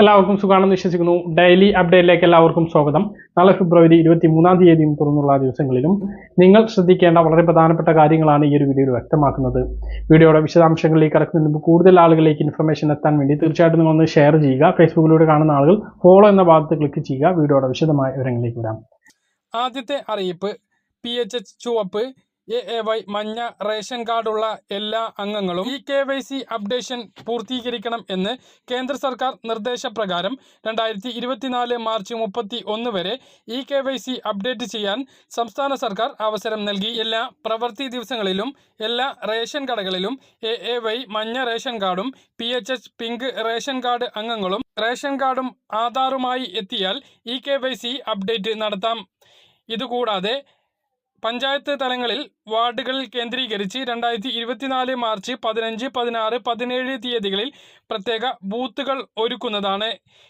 എല്ലാവർക്കും സുഖാണെന്ന് വിശ്വസിക്കുന്നു. ഡെയിലി അപ്ഡേറ്റിലേക്ക് എല്ലാവർക്കും സ്വാഗതം. നാളെ ഫെബ്രുവരി ഇരുപത്തി മൂന്നാം തീയതിയും തുറന്നുള്ള ദിവസങ്ങളിലും നിങ്ങൾ ശ്രദ്ധിക്കേണ്ട വളരെ പ്രധാനപ്പെട്ട കാര്യങ്ങളാണ് ഈ ഒരു വീഡിയോയിൽ വ്യക്തമാക്കുന്നത്. വീഡിയോയുടെ വിശദാംശങ്ങളിലേക്ക് കടക്കുന്നതിന് മുമ്പ് കൂടുതൽ ആളുകളിലേക്ക് ഇൻഫർമേഷൻ എത്താൻ വേണ്ടി തീർച്ചയായിട്ടും നിങ്ങൾ ഒന്ന് ഷെയർ ചെയ്യുക. ഫേസ്ബുക്കിലൂടെ കാണുന്ന ആളുകൾ ഫോളോ എന്ന ഭാഗത്ത് ക്ലിക്ക് ചെയ്യുക. വീഡിയോയുടെ വിശദമായ വിവരങ്ങളിലേക്ക് വരാം. ആദ്യത്തെ അറിയിപ്പ് പി എച്ച് എച്ച് ചുവപ്പ് എ എ വൈ മഞ്ഞ റേഷൻ കാർഡുള്ള എല്ലാ അംഗങ്ങളും E K Y C updation പൂർത്തീകരിക്കണം എന്ന് കേന്ദ്ര സർക്കാർ നിർദ്ദേശപ്രകാരം രണ്ടായിരത്തി ഇരുപത്തിനാല് മാർച്ച് മുപ്പത്തി ഒന്ന് വരെ E K Y C update ചെയ്യാൻ സംസ്ഥാന സർക്കാർ അവസരം നൽകി. എല്ലാ പ്രവൃത്തി ദിവസങ്ങളിലും എല്ലാ റേഷൻ കടകളിലും എ എ വൈ മഞ്ഞ റേഷൻ കാർഡും P H H pink ration card അംഗങ്ങളും റേഷൻ കാർഡും ആധാറുമായി എത്തിയാൽ E K Y C update നടത്താം. ഇതുകൂടാതെ പഞ്ചായത്ത് തലങ്ങളിൽ വാർഡുകളിൽ കേന്ദ്രീകരിച്ച് രണ്ടായിരത്തി ഇരുപത്തിനാല് മാർച്ച് പതിനഞ്ച് പതിനാറ് പതിനേഴ് തീയതികളിൽ പ്രത്യേക ബൂത്തുകൾ ഒരുക്കുന്നതാണ്.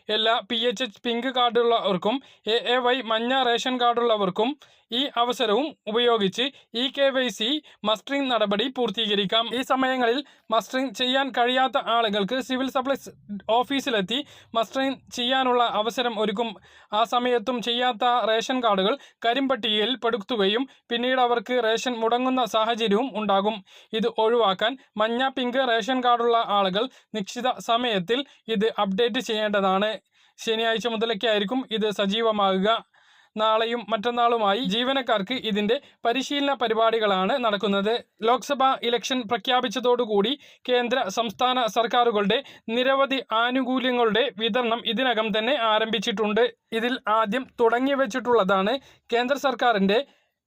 എല്ലാ പി എച്ച് എച്ച് പിങ്ക് കാർഡുള്ളവർക്കും എ എ വൈ മഞ്ഞ റേഷൻ കാർഡുള്ളവർക്കും ഈ അവസരവും ഉപയോഗിച്ച് E K Y C mustering നടപടി പൂർത്തീകരിക്കാം. ഈ സമയങ്ങളിൽ മസ്റ്ററിംഗ് ചെയ്യാൻ കഴിയാത്ത ആളുകൾക്ക് സിവിൽ സപ്ലൈസ് ഓഫീസിലെത്തി മസ്റ്ററിംഗ് ചെയ്യാനുള്ള അവസരം ഒരുക്കും. ആ സമയത്തും ചെയ്യാത്ത റേഷൻ കാർഡുകൾ കരിമ്പട്ടികയിൽ പെടുത്തുകയും പിന്നീട് അവർക്ക് റേഷൻ മുടങ്ങുന്ന സാഹചര്യവും ഉണ്ടാകും. ഇത് ഒഴിവാക്കാൻ മഞ്ഞ പിങ്ക് റേഷൻ കാർഡുള്ള ആളുകൾ നിശ്ചിത സമയത്തിൽ ഇത് അപ്ഡേറ്റ് ചെയ്യേണ്ടതാണ്. ശനിയാഴ്ച മുതലൊക്കെ ആയിരിക്കും ഇത് സജീവമാകുക. നാളെയും മറ്റന്നാളുമായി ജീവനക്കാർക്ക് ഇതിന്റെ പരിശീലന പരിപാടികളാണ് നടക്കുന്നത്. ലോക്സഭാ ഇലക്ഷൻ പ്രഖ്യാപിച്ചതോടുകൂടി കേന്ദ്ര സംസ്ഥാന സർക്കാരുകളുടെ നിരവധി ആനുകൂല്യങ്ങളുടെ വിതരണം ഇതിനകം തന്നെ ആരംഭിച്ചിട്ടുണ്ട്. ഇതിൽ ആദ്യം തുടങ്ങി വെച്ചിട്ടുള്ളതാണ് കേന്ദ്ര സർക്കാരിന്റെ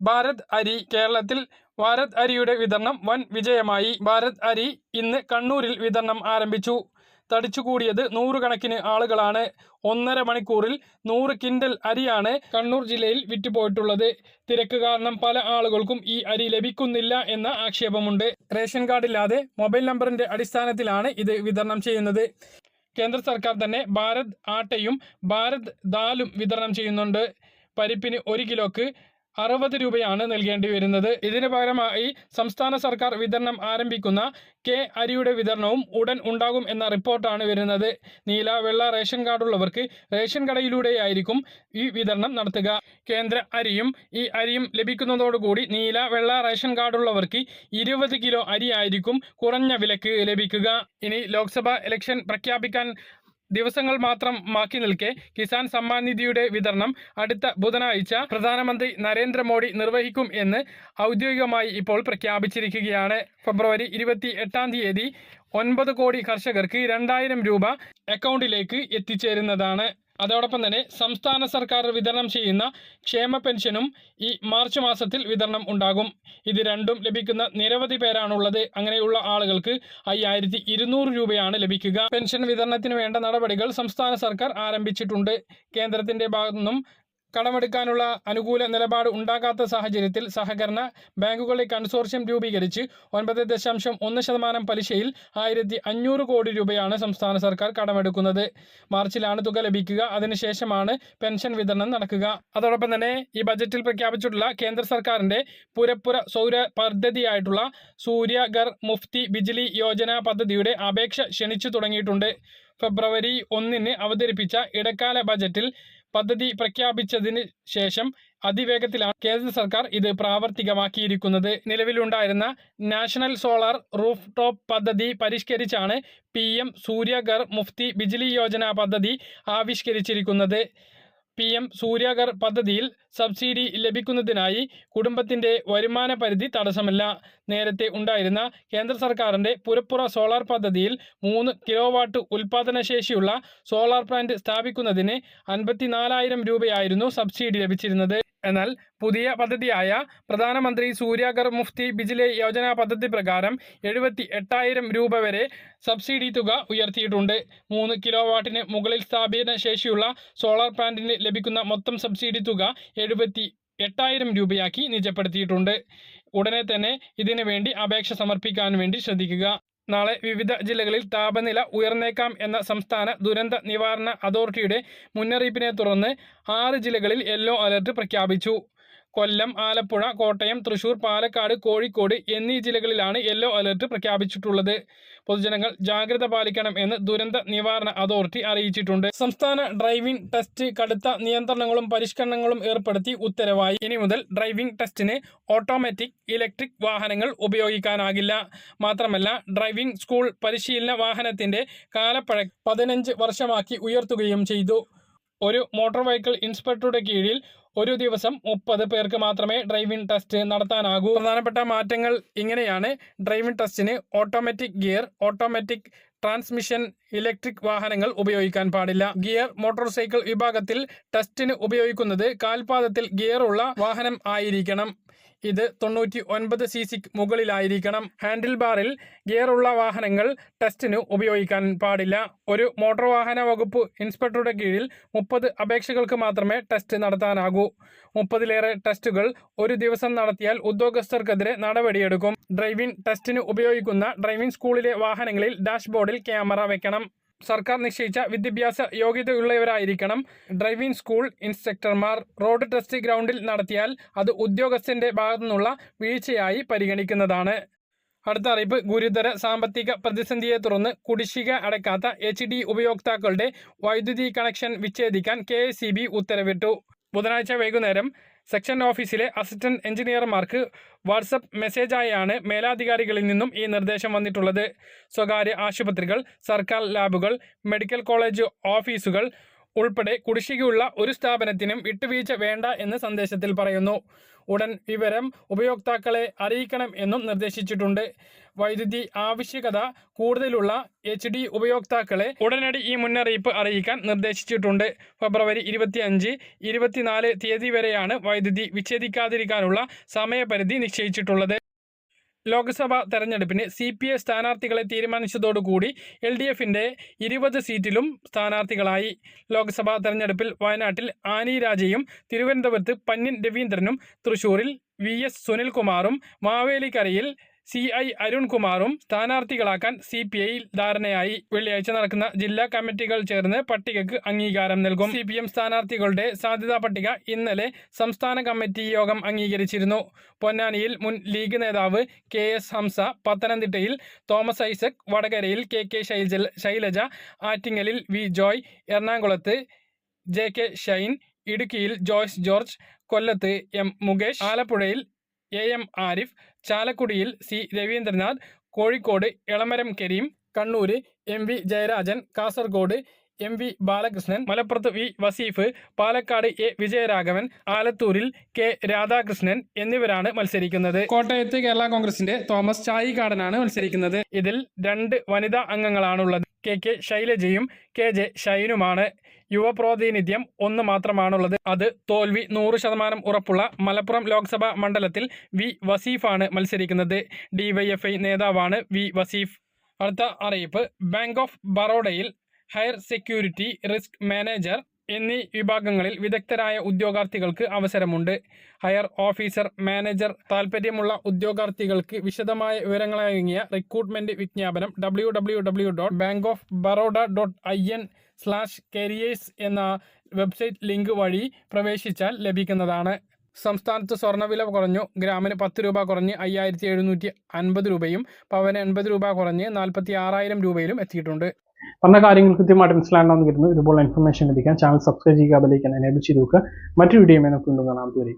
ഭാരത് അരി കേരളത്തിൽ ഭാരത് അരിയുടെ വിതരണം വൻ വിജയമായി. ഭാരത് അരി ഇന്ന് കണ്ണൂരിൽ വിതരണം ആരംഭിച്ചു. തടിച്ചുകൂടിയത് നൂറുകണക്കിന് ആളുകളാണ്. ഒന്നര മണിക്കൂറിൽ നൂറ് കിൻഡൽ അരിയാണ് കണ്ണൂർ ജില്ലയിൽ വിറ്റുപോയിട്ടുള്ളത്. തിരക്ക് കാരണം പല ആളുകൾക്കും ഈ അരി ലഭിക്കുന്നില്ല എന്ന ആക്ഷേപമുണ്ട്. റേഷൻ കാർഡില്ലാതെ മൊബൈൽ നമ്പറിന്റെ അടിസ്ഥാനത്തിലാണ് ഇത് വിതരണം ചെയ്യുന്നത്. കേന്ദ്ര സർക്കാർ തന്നെ ഭാരത് ആട്ടയും ഭാരത് ദാലും വിതരണം ചെയ്യുന്നുണ്ട്. പരിപ്പിന് ഒരു കിലോക്ക് അറുപത് രൂപയാണ് നൽകേണ്ടി വരുന്നത്. ഇതിന് പകരമായി സംസ്ഥാന സർക്കാർ വിതരണം ആരംഭിക്കുന്ന കെ അരിയുടെ വിതരണവും ഉടൻ ഉണ്ടാകും എന്ന റിപ്പോർട്ടാണ് വരുന്നത്. നീല വെള്ള റേഷൻ കാർഡുള്ളവർക്ക് റേഷൻ കടയിലൂടെയായിരിക്കും ഈ വിതരണം നടത്തുക. കേന്ദ്ര അരിയും ഈ അരിയും ലഭിക്കുന്നതോടുകൂടി നീല വെള്ള റേഷൻ കാർഡുള്ളവർക്ക് ഇരുപത് കിലോ അരിയായിരിക്കും കുറഞ്ഞ വിലക്ക് ലഭിക്കുക. ഇനി ലോക്സഭാ ഇലക്ഷൻ പ്രഖ്യാപിക്കാൻ ദിവസങ്ങൾ മാത്രം മാക്കി നിൽക്കെ കിസാൻ സമ്മാൻ നിധിയുടെ വിതരണം അടുത്ത ബുധനാഴ്ച പ്രധാനമന്ത്രി നരേന്ദ്രമോദി നിർവഹിക്കും എന്ന് ഔദ്യോഗികമായി ഇപ്പോൾ പ്രഖ്യാപിച്ചിരിക്കുകയാണ്. ഫെബ്രുവരി ഇരുപത്തി എട്ടാം തീയതി ഒൻപത് കോടി കർഷകർക്ക് രണ്ടായിരം രൂപ അക്കൗണ്ടിലേക്ക് എത്തിച്ചേരുന്നതാണ്. അതോടൊപ്പം തന്നെ സംസ്ഥാന സർക്കാർ വിതരണം ചെയ്യുന്ന ക്ഷേമ പെൻഷനും ഈ മാർച്ച് മാസത്തിൽ വിതരണം ഉണ്ടാകും. ഇത് രണ്ടും ലഭിക്കുന്ന നിരവധി പേരാണുള്ളത്. അങ്ങനെയുള്ള ആളുകൾക്ക് അയ്യായിരത്തി ഇരുന്നൂറ് രൂപയാണ് ലഭിക്കുക. പെൻഷൻ വിതരണത്തിന് വേണ്ട നടപടികൾ സംസ്ഥാന സർക്കാർ ആരംഭിച്ചിട്ടുണ്ട്. കേന്ദ്രത്തിന്റെ ഭാഗത്തു നിന്നും കടമെടുക്കാനുള്ള അനുകൂല നിലപാട് ഉണ്ടാകാത്ത സാഹചര്യത്തിൽ സഹകരണ ബാങ്കുകളുടെ കൺസോർഷ്യം രൂപീകരിച്ച് ഒൻപത് ദശാംശം ഒന്ന് ശതമാനം പലിശയിൽ ആയിരത്തി അഞ്ഞൂറ് കോടി രൂപയാണ് സംസ്ഥാന സർക്കാർ കടമെടുക്കുന്നത്. മാർച്ചിലാണ് തുക ലഭിക്കുക. അതിനുശേഷമാണ് പെൻഷൻ വിതരണം നടക്കുക. അതോടൊപ്പം തന്നെ ഈ ബജറ്റിൽ പ്രഖ്യാപിച്ചിട്ടുള്ള കേന്ദ്ര സർക്കാരിന്റെ പുരപ്പുര സൗര പദ്ധതിയായിട്ടുള്ള സൂര്യഗർ മുഫ്തി ബിജ്ലി യോജന പദ്ധതിയുടെ അപേക്ഷ ക്ഷണിച്ചു തുടങ്ങിയിട്ടുണ്ട്. ഫെബ്രുവരി ഒന്നിന് അവതരിപ്പിച്ച ഇടക്കാല ബജറ്റിൽ പദ്ധതി പ്രഖ്യാപിച്ചതിന് ശേഷം അതിവേഗത്തിലാണ് കേന്ദ്ര സർക്കാർ ഇത് പ്രാവർത്തികമാക്കിയിരിക്കുന്നത്. നിലവിലുണ്ടായിരുന്ന നാഷണൽ സോളാർ റൂഫ് ടോപ്പ് പദ്ധതി പരിഷ്കരിച്ചാണ് പി എം സൂര്യഗർ മുഫ്തി ബിജ്ലി യോജന പദ്ധതി ആവിഷ്കരിച്ചിരിക്കുന്നത്. പി എം സൂര്യാകർ പദ്ധതിയിൽ സബ്സിഡി ലഭിക്കുന്നതിനായി കുടുംബത്തിന്റെ വരുമാന പരിധി തടസ്സമല്ല. നേരത്തെ ഉണ്ടായിരുന്ന കേന്ദ്ര സർക്കാരിന്റെ പുരപ്പുറ സോളാർ പദ്ധതിയിൽ മൂന്ന് കിലോവാട്ട് വാട്ട് ശേഷിയുള്ള സോളാർ പ്ലാന്റ് സ്ഥാപിക്കുന്നതിന് അൻപത്തിനാലായിരം രൂപയായിരുന്നു സബ്സിഡി ലഭിച്ചിരുന്നത്. എന്നാൽ പുതിയ പദ്ധതിയായ പ്രധാനമന്ത്രി സൂര്യാഗർ മുഫ്തി ബിജിലെ യോജന പദ്ധതി പ്രകാരം എഴുപത്തി എട്ടായിരം രൂപ വരെ സബ്സിഡി തുക ഉയർത്തിയിട്ടുണ്ട്. മൂന്ന് കിലോ വാട്ടിന് മുകളിൽ സ്ഥാപന ശേഷിയുള്ള സോളാർ പ്ലാന്റിന് ലഭിക്കുന്ന മൊത്തം സബ്സിഡി തുക എഴുപത്തി എട്ടായിരം രൂപയാക്കി നിജപ്പെടുത്തിയിട്ടുണ്ട്. ഉടനെ തന്നെ ഇതിനു വേണ്ടി അപേക്ഷ സമർപ്പിക്കാൻ വേണ്ടി ശ്രദ്ധിക്കുക. നാളെ വിവിധ ജില്ലകളിൽ താപനില ഉയർന്നേക്കാം എന്ന സംസ്ഥാന ദുരന്ത നിവാരണ അതോറിറ്റിയുടെ മുന്നറിയിപ്പിനെ തുടർന്ന് ആറ് ജില്ലകളിൽ യെല്ലോ അലർട്ട് പ്രഖ്യാപിച്ചു. കൊല്ലം ആലപ്പുഴ കോട്ടയം തൃശൂർ പാലക്കാട് കോഴിക്കോട് എന്നീ ജില്ലകളിലാണ് യെല്ലോ അലർട്ട് പ്രഖ്യാപിച്ചിട്ടുള്ളത്. പൊതുജനങ്ങൾ ജാഗ്രത പാലിക്കണം എന്ന് ദുരന്ത നിവാരണ അതോറിറ്റി അറിയിച്ചിട്ടുണ്ട്. സംസ്ഥാന ഡ്രൈവിംഗ് ടെസ്റ്റ് കടുത്ത നിയന്ത്രണങ്ങളും പരിഷ്കരണങ്ങളും ഏർപ്പെടുത്തി ഉത്തരവായി. ഇനി മുതൽ ഡ്രൈവിംഗ് ടെസ്റ്റിന് ഓട്ടോമാറ്റിക് ഇലക്ട്രിക് വാഹനങ്ങൾ ഉപയോഗിക്കാനാകില്ല. മാത്രമല്ല ഡ്രൈവിംഗ് സ്കൂൾ പരിശീലന വാഹനത്തിന്റെ കാലപ്പഴ പതിനഞ്ച് വർഷമാക്കി ഉയർത്തുകയും ചെയ്തു. ഒരു മോട്ടോർ വെഹിക്കിൾ ഇൻസ്പെക്ടറുടെ കീഴിൽ ഒരു ദിവസം മുപ്പത് പേർക്ക് മാത്രമേ ഡ്രൈവിംഗ് ടെസ്റ്റ് നടത്താനാകൂ. പ്രധാനപ്പെട്ട മാറ്റങ്ങൾ ഇങ്ങനെയാണ്. ഡ്രൈവിംഗ് ടെസ്റ്റിന് automatic gear automatic transmission electric വാഹനങ്ങൾ ഉപയോഗിക്കാൻ പാടില്ല. ഗിയർ മോട്ടോർ സൈക്കിൾ വിഭാഗത്തിൽ ടെസ്റ്റിന് ഉപയോഗിക്കുന്നത് കാൽപാദത്തിൽ ഗിയറുള്ള വാഹനം ആയിരിക്കണം. ഇത് തൊണ്ണൂറ്റി ഒൻപത് സി സിക്ക് മുകളിലായിരിക്കണം. ഹാൻഡിൽ ബാറിൽ ഗിയറുള്ള വാഹനങ്ങൾ ടെസ്റ്റിന് ഉപയോഗിക്കാൻ പാടില്ല. ഒരു മോട്ടോർ വാഹന വകുപ്പ് ഇൻസ്പെക്ടറുടെ കീഴിൽ മുപ്പത് അപേക്ഷകൾക്ക് മാത്രമേ ടെസ്റ്റ് നടത്താനാകൂ. മുപ്പതിലേറെ ടെസ്റ്റുകൾ ഒരു ദിവസം നടത്തിയാൽ ഉദ്യോഗസ്ഥർക്കെതിരെ നടപടിയെടുക്കും. ഡ്രൈവിംഗ് ടെസ്റ്റിന് ഉപയോഗിക്കുന്ന ഡ്രൈവിംഗ് സ്കൂളിലെ വാഹനങ്ങളിൽ ഡാഷ്ബോർഡിൽ ക്യാമറ വെക്കണം. സർക്കാർ നിശ്ചയിച്ച വിദ്യാഭ്യാസ യോഗ്യതയുള്ളവരായിരിക്കണം. ഡ്രൈവിംഗ് സ്കൂൾ ഇൻസ്ട്രക്ടർമാർ റോഡ് ടെസ്റ്റ് ഗ്രൗണ്ടിൽ നടത്തിയാൽ അത് ഉദ്യോഗസ്ഥന്റെ ഭാഗത്തു നിന്നുള്ള വീഴ്ചയായി പരിഗണിക്കുന്നതാണ്. അടുത്ത അറിയിപ്പ് ഗുരുതര സാമ്പത്തിക പ്രതിസന്ധിയെ തുടർന്ന് കുടിശ്ശിക അടക്കാത്ത എച്ച് ഡി ഉപയോക്താക്കളുടെ വൈദ്യുതി കണക്ഷൻ വിച്ഛേദിക്കാൻ കെ ഉത്തരവിട്ടു. ബുധനാഴ്ച വൈകുന്നേരം സെക്ഷൻ ഓഫീസിലെ അസിസ്റ്റന്റ് എഞ്ചിനീയർമാർക്ക് വാട്സപ്പ് മെസ്സേജായാണ് മേലാധികാരികളിൽ നിന്നും ഈ നിർദ്ദേശം വന്നിട്ടുള്ളത്. സ്വകാര്യ ആശുപത്രികൾ സർക്കാർ ലാബുകൾ മെഡിക്കൽ കോളേജ് ഓഫീസുകൾ ഉൾപ്പെടെ കുടിശ്ശികയുള്ള ഒരു സ്ഥാപനത്തിനും വിട്ടുവീഴ്ച വേണ്ട എന്ന് സന്ദേശത്തിൽ പറയുന്നു. ഉടൻ വിവരം ഉപയോക്താക്കളെ അറിയിക്കണം എന്നും നിർദ്ദേശിച്ചിട്ടുണ്ട്. വൈദ്യുതി ആവശ്യകത കൂടുതലുള്ള എച്ച് ഡി ഉപയോക്താക്കളെ ഉടനടി ഈ മുന്നറിയിപ്പ് അറിയിക്കാൻ നിർദ്ദേശിച്ചിട്ടുണ്ട്. ഫെബ്രുവരി ഇരുപത്തിയഞ്ച് ഇരുപത്തിനാല് തീയതി വരെയാണ് വൈദ്യുതി വിച്ഛേദിക്കാതിരിക്കാനുള്ള സമയപരിധി നിശ്ചയിച്ചിട്ടുള്ളത്. ലോക്സഭാ തെരഞ്ഞെടുപ്പിന് സി പി ഐ സ്ഥാനാർത്ഥികളെ തീരുമാനിച്ചതോടുകൂടി എൽ ഡി എഫിന്റെ ഇരുപത് സീറ്റിലും സ്ഥാനാർത്ഥികളായി. ലോക്സഭാ തെരഞ്ഞെടുപ്പിൽ വയനാട്ടിൽ ആനി രാജയും തിരുവനന്തപുരത്ത് പന്ന്യൻ രവീന്ദ്രനും തൃശൂരിൽ വി എസ് സുനിൽകുമാറും മാവേലിക്കരയിൽ സി ഐ അരുൺകുമാറും സ്ഥാനാർത്ഥികളാക്കാൻ സി പി ഐ ധാരണയായി. വെള്ളിയാഴ്ച നടക്കുന്ന ജില്ലാ കമ്മിറ്റികൾ ചേർന്ന് പട്ടികയ്ക്ക് അംഗീകാരം നൽകും. സി പി എം സ്ഥാനാർത്ഥികളുടെ സാധ്യതാ പട്ടിക ഇന്നലെ സംസ്ഥാന കമ്മിറ്റി യോഗം അംഗീകരിച്ചിരുന്നു. പൊന്നാനിയിൽ മുൻ ലീഗ് നേതാവ് കെ എസ് ഹംസ പത്തനംതിട്ടയിൽ തോമസ് ഐസക് വടകരയിൽ കെ കെ ശൈലജ ശൈലജ ആറ്റിങ്ങലിൽ വി ജോയ് എറണാകുളത്ത് ജെ കെ ഷൈൻ ഇടുക്കിയിൽ ജോയ്സ് ജോർജ് കൊല്ലത്ത് എം മുകേഷ് ആലപ്പുഴയിൽ എ എം ആരിഫ് ചാലക്കുടിയിൽ C. Raveendranath Kozhikode Elamaram Kareem Kannur M. V. Jayarajan Kasaragod M. V. Balakrishnan മലപ്പുറത്ത് വി. വസീഫ് പാലക്കാട് എ. വിജയരാഘവൻ ആലത്തൂരിൽ കെ. രാധാകൃഷ്ണൻ എന്നിവരാണ് മത്സരിക്കുന്നത്. കോട്ടയത്ത് കേരള കോൺഗ്രസിന്റെ തോമസ് ചായിക്കാടനാണ് മത്സരിക്കുന്നത്. ഇതിൽ രണ്ട് വനിതാ അംഗങ്ങളാണുള്ളത്. കെ. കെ. ശൈലജയും കെ. ജെ. ഷൈനുമാണ്. യുവ പ്രാതിനിധ്യം ഒന്ന് മാത്രമാണുള്ളത്. അത് തോൽവി നൂറ് ശതമാനം ഉറപ്പുള്ള മലപ്പുറം ലോക്സഭാ മണ്ഡലത്തിൽ വി വസീഫാണ് മത്സരിക്കുന്നത്. ഡിവൈഎഫ്ഐ നേതാവാണ് വി വസീഫ്. അടുത്ത അറിയിപ്പ്. ബാങ്ക് ഓഫ് ബറോഡയിൽ ഹയർ സെക്യൂരിറ്റി റിസ്ക് മാനേജർ എന്നീ വിഭാഗങ്ങളിൽ വിദഗ്ധരായ ഉദ്യോഗാർത്ഥികൾക്ക് അവസരമുണ്ട്. ഹയർ ഓഫീസർ മാനേജർ താൽപ്പര്യമുള്ള ഉദ്യോഗാർത്ഥികൾക്ക് വിശദമായ വിവരങ്ങളടങ്ങിയ റിക്രൂട്ട്മെന്റ് വിജ്ഞാപനം W W W dot bank of Baroda dot I N slash careers എന്ന വെബ്സൈറ്റ് ലിങ്ക് വഴി പ്രവേശിച്ചാൽ ലഭിക്കുന്നതാണ്. സംസ്ഥാനത്ത് സ്വർണവില കുറഞ്ഞു. ഗ്രാമിന് പത്ത് രൂപ കുറഞ്ഞ് അയ്യായിരത്തി എഴുന്നൂറ്റി അൻപത് രൂപയും പവന് എൺപത് രൂപ കുറഞ്ഞ് നാൽപ്പത്തി ആറായിരം രൂപയിലും എത്തിയിട്ടുണ്ട്. പറഞ്ഞ കാര്യങ്ങൾ കൃത്യമായിട്ട് മനസ്സിലാകണമെന്ന് കരുതുന്നു. ഇതുപോലെ ഇൻഫർമേഷൻ ലഭിക്കാൻ ചാനൽ സബ്സ്ക്രൈബ് ചെയ്യുക അതിലേക്ക് എനേബിൾ ചെയ്ത് നോക്കുക മറ്റൊരു വീഡിയോ നമുക്ക് കൊണ്ടുവന്നാം അതുവരെ